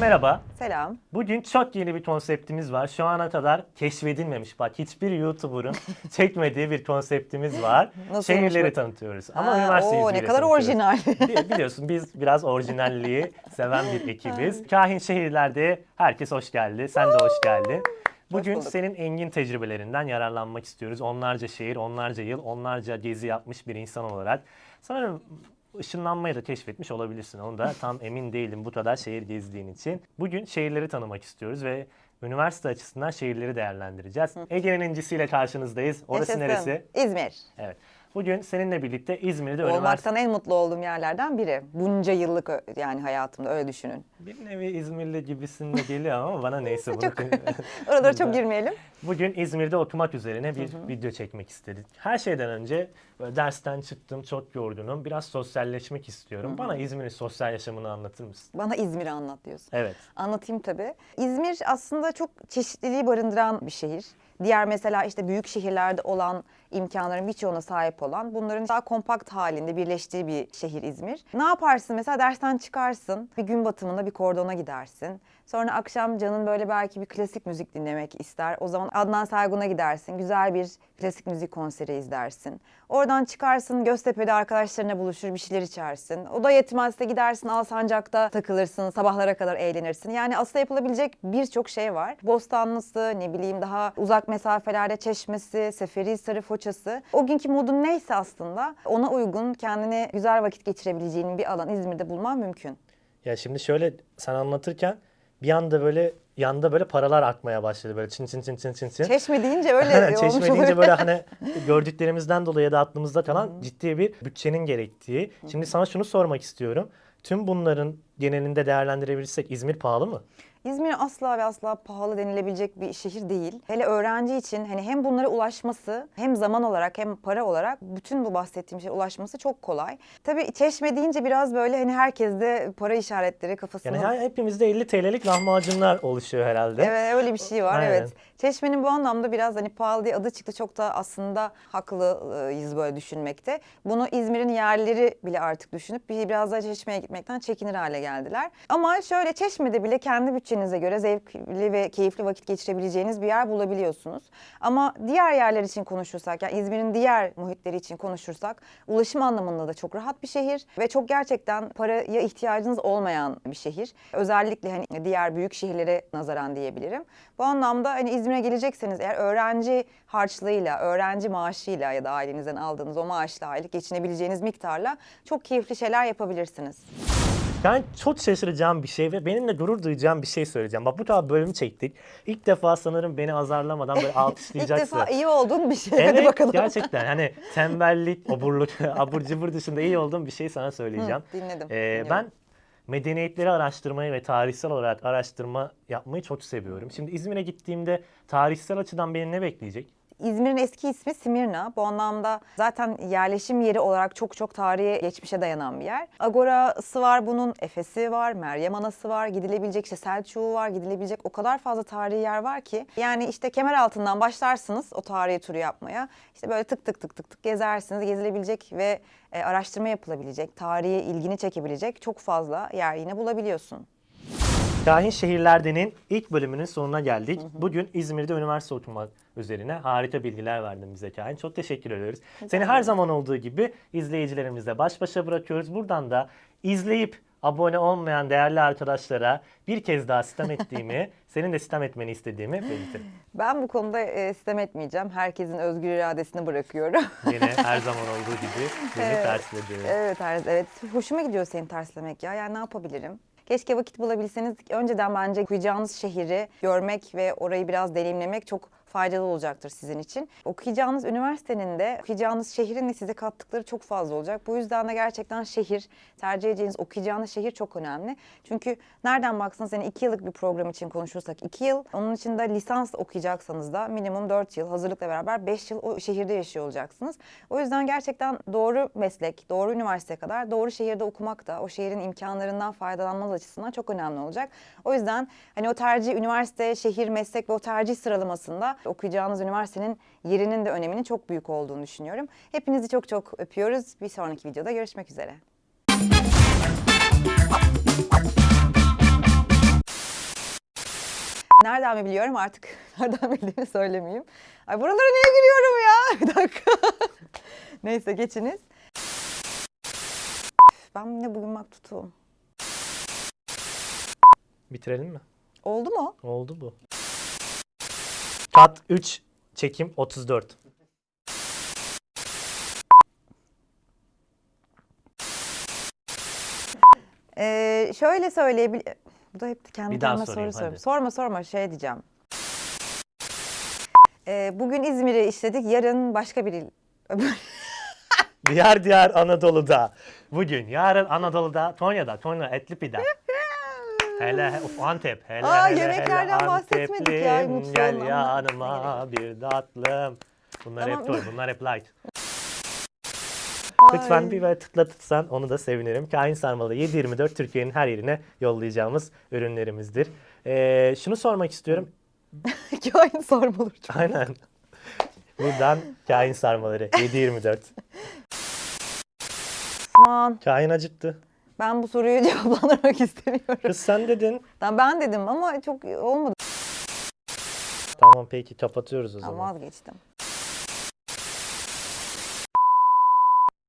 merhaba. Selam. Bugün çok yeni bir konseptimiz var. Şu ana kadar keşfedilmemiş. Bak hiçbir YouTuber'ın çekmediği bir konseptimiz var. Nasılmış Şehirleri bu? tanıtıyoruz. Ama Ha, üniversite oo, ne kadar orijinal. Bi- Biliyorsun biz biraz orijinalliği seven bir ekibiz. Kahin şehirlerde herkes hoş geldi. Sen de hoş geldin. Bugün senin engin tecrübelerinden yararlanmak istiyoruz. Onlarca şehir, onlarca yıl, onlarca gezi yapmış bir insan olarak. Sanırım ışınlanmayı da keşfetmiş olabilirsin. Onu da tam emin değilim bu kadar şehir gezdiğin için. Bugün şehirleri tanımak istiyoruz ve üniversite açısından şehirleri değerlendireceğiz. Ege'nin incisiyle karşınızdayız. Orası Yaşasın. neresi? İzmir. Evet. Bugün seninle birlikte İzmir'de. Olmaktan en mutlu olduğum yerlerden biri. Bunca yıllık ö- yani hayatımda öyle düşünün. Bir nevi İzmirli gibisinde geliyor ama bana neyse bunu. Oralara çok girmeyelim. Bugün İzmir'de okumak üzerine bir video çekmek istedik. Her şeyden önce böyle dersten çıktım, çok yorgunum. Biraz sosyalleşmek istiyorum. Bana İzmir'in sosyal yaşamını anlatır mısın? Bana İzmir'i anlat diyorsun. Evet. Anlatayım tabii. İzmir aslında çok çeşitliliği barındıran bir şehir. Diğer mesela işte büyük şehirlerde olan imkanların birçoğuna sahip olan bunların daha kompakt halinde birleştiği bir şehir İzmir. Ne yaparsın mesela dersten çıkarsın bir gün batımında bir kordona gidersin. Sonra akşam canın böyle belki bir klasik müzik dinlemek ister. O zaman Adnan Saygun'a gidersin. Güzel bir klasik müzik konseri izlersin. Oradan çıkarsın Göztepe'de arkadaşlarına buluşur bir şeyler içersin. O da yetmezse gidersin Alsancak'ta takılırsın. Sabahlara kadar eğlenirsin. Yani aslında yapılabilecek birçok şey var. Bostanlısı, ne bileyim daha uzak mesafelerde Çeşmesi, Seferihisarı, Foçası. O günkü modun neyse aslında ona uygun kendine güzel vakit geçirebileceğin bir alan İzmir'de bulman mümkün. Ya şimdi şöyle sen anlatırken bir anda böyle yanda böyle paralar akmaya başladı böyle çın çın çın çın çın. Çeşme deyince öyle olmuş Çeşme deyince böyle hani gördüklerimizden dolayı ya da aklımızda kalan ciddi bir bütçenin gerektiği. Şimdi sana şunu sormak istiyorum. Tüm bunların genelinde değerlendirebilirsek İzmir pahalı mı? İzmir asla ve asla pahalı denilebilecek bir şehir değil. Hele öğrenci için hani hem bunlara ulaşması hem zaman olarak hem para olarak bütün bu bahsettiğim şeye ulaşması çok kolay. Tabii Çeşme deyince biraz böyle hani herkeste para işaretleri kafasında. Yani her- hepimizde 50 TL'lik lahmacunlar oluşuyor herhalde. Evet öyle bir şey var Aynen. evet. Çeşme'nin bu anlamda biraz hani pahalı diye adı çıktı çok da aslında haklıyız böyle düşünmekte. Bunu İzmir'in yerlileri bile artık düşünüp bir- biraz daha Çeşme'ye gitmekten çekinir hale geldiler. Ama şöyle Çeşme'de bile kendi bütçenize göre zevkli ve keyifli vakit geçirebileceğiniz bir yer bulabiliyorsunuz. Ama diğer yerler için konuşursak yani İzmir'in diğer muhitleri için konuşursak ulaşım anlamında da çok rahat bir şehir ve çok gerçekten paraya ihtiyacınız olmayan bir şehir. Özellikle hani diğer büyük şehirlere nazaran diyebilirim. Bu anlamda hani İzmir'e gelecekseniz eğer öğrenci harçlığıyla, öğrenci maaşıyla ya da ailenizden aldığınız o maaşla aylık geçinebileceğiniz miktarla çok keyifli şeyler yapabilirsiniz. Ben çok şaşıracağım bir şey ve benimle gurur duyacağım bir şey söyleyeceğim. Bak bu kadar bölüm çektik. İlk defa sanırım beni azarlamadan böyle İlk alkışlayacaksın. defa iyi olduğun bir şey. Hadi Evet bakalım. gerçekten hani tembellik, oburluk, abur cubur dışında iyi olduğum bir şey sana söyleyeceğim. Hı, dinledim, Ee, dinliyorum. ben medeniyetleri araştırmayı ve tarihsel olarak araştırma yapmayı çok seviyorum. Şimdi İzmir'e gittiğimde tarihsel açıdan beni ne bekleyecek? İzmir'in eski ismi Simirna. Bu anlamda zaten yerleşim yeri olarak çok çok tarihi geçmişe dayanan bir yer. Agora'sı var bunun, Efes'i var, Meryem Anası var, gidilebilecek işte Selçuk'u var, gidilebilecek o kadar fazla tarihi yer var ki. Yani işte kemer altından başlarsınız o tarihi turu yapmaya. İşte böyle tık tık tık tık tık gezersiniz, gezilebilecek ve e, araştırma yapılabilecek, tarihe ilgini çekebilecek çok fazla yer yine bulabiliyorsun. Kahin Şehirlerden'in ilk bölümünün sonuna geldik. Bugün İzmir'de üniversite okumak üzerine harika bilgiler verdin bize Kahin. Çok teşekkür ediyoruz. Seni her zaman olduğu gibi izleyicilerimizle baş başa bırakıyoruz. Buradan da izleyip abone olmayan değerli arkadaşlara bir kez daha sistem ettiğimi, senin de sistem etmeni istediğimi belirtirim. Ben bu konuda e, sistem etmeyeceğim. Herkesin özgür iradesini bırakıyorum. Yine her zaman olduğu gibi beni Evet. tersledi. Evet, her- evet. Hoşuma gidiyor seni terslemek ya. Yani ne yapabilirim? Keşke vakit bulabilseniz. Önceden bence okuyacağınız şehri görmek ve orayı biraz deneyimlemek çok faydalı olacaktır sizin için. Okuyacağınız üniversitenin de okuyacağınız şehrin de size kattıkları çok fazla olacak. Bu yüzden de gerçekten şehir, tercih edeceğiniz, okuyacağınız şehir çok önemli. Çünkü nereden baksanız yani iki yıllık bir program için konuşursak iki yıl, onun için de lisans okuyacaksanız da minimum dört yıl, hazırlıkla beraber beş yıl o şehirde yaşıyor olacaksınız. O yüzden gerçekten doğru meslek, doğru üniversiteye kadar doğru şehirde okumak da o şehrin imkanlarından faydalanmanız açısından çok önemli olacak. O yüzden hani o tercih, üniversite, şehir, meslek ve o tercih sıralamasında okuyacağınız üniversitenin yerinin de öneminin çok büyük olduğunu düşünüyorum. Hepinizi çok çok öpüyoruz. Bir sonraki videoda görüşmek üzere. Nereden mi biliyorum artık nereden bildiğimi söylemeyeyim. Ay buralara niye gülüyorum ya? Bir dakika. Neyse geçiniz. Ben ne bugün bak tutuğum. Bitirelim mi? Oldu mu? Oldu bu. Kat 3 çekim 34. Ee, şöyle söyleyebil... Bu da hep kendi Bir daha kendime sorayım, soru soruyorum. hadi. Sorma sorma şey diyeceğim. Ee, bugün İzmir'i işledik. Yarın başka bir il... Diyar diyar Anadolu'da. Bugün, yarın Anadolu'da, Tonya'da, Tonya Etlipi'de. Hele he- of Antep. Hele Aa, hele yemeklerden hele bahsetmedik ya, Anteplim, mutfağın Gel yanıma bir tatlım. Bunlar Tamam. hep toy, bunlar hep light. Ay. Lütfen bir böyle tıklatırsan onu da sevinirim. Kain Sarmalı 724 Türkiye'nin her yerine yollayacağımız ürünlerimizdir. Ee, şunu sormak istiyorum. Kain sormalı. çok. Aynen. Buradan Kain Sarmaları 724. Aman Kain acıktı. Ben bu soruyu cevaplandırmak istemiyorum. Kız sen dedin. Ben, ben dedim ama çok olmadı. Tamam peki kapatıyoruz o Ben zaman. vazgeçtim.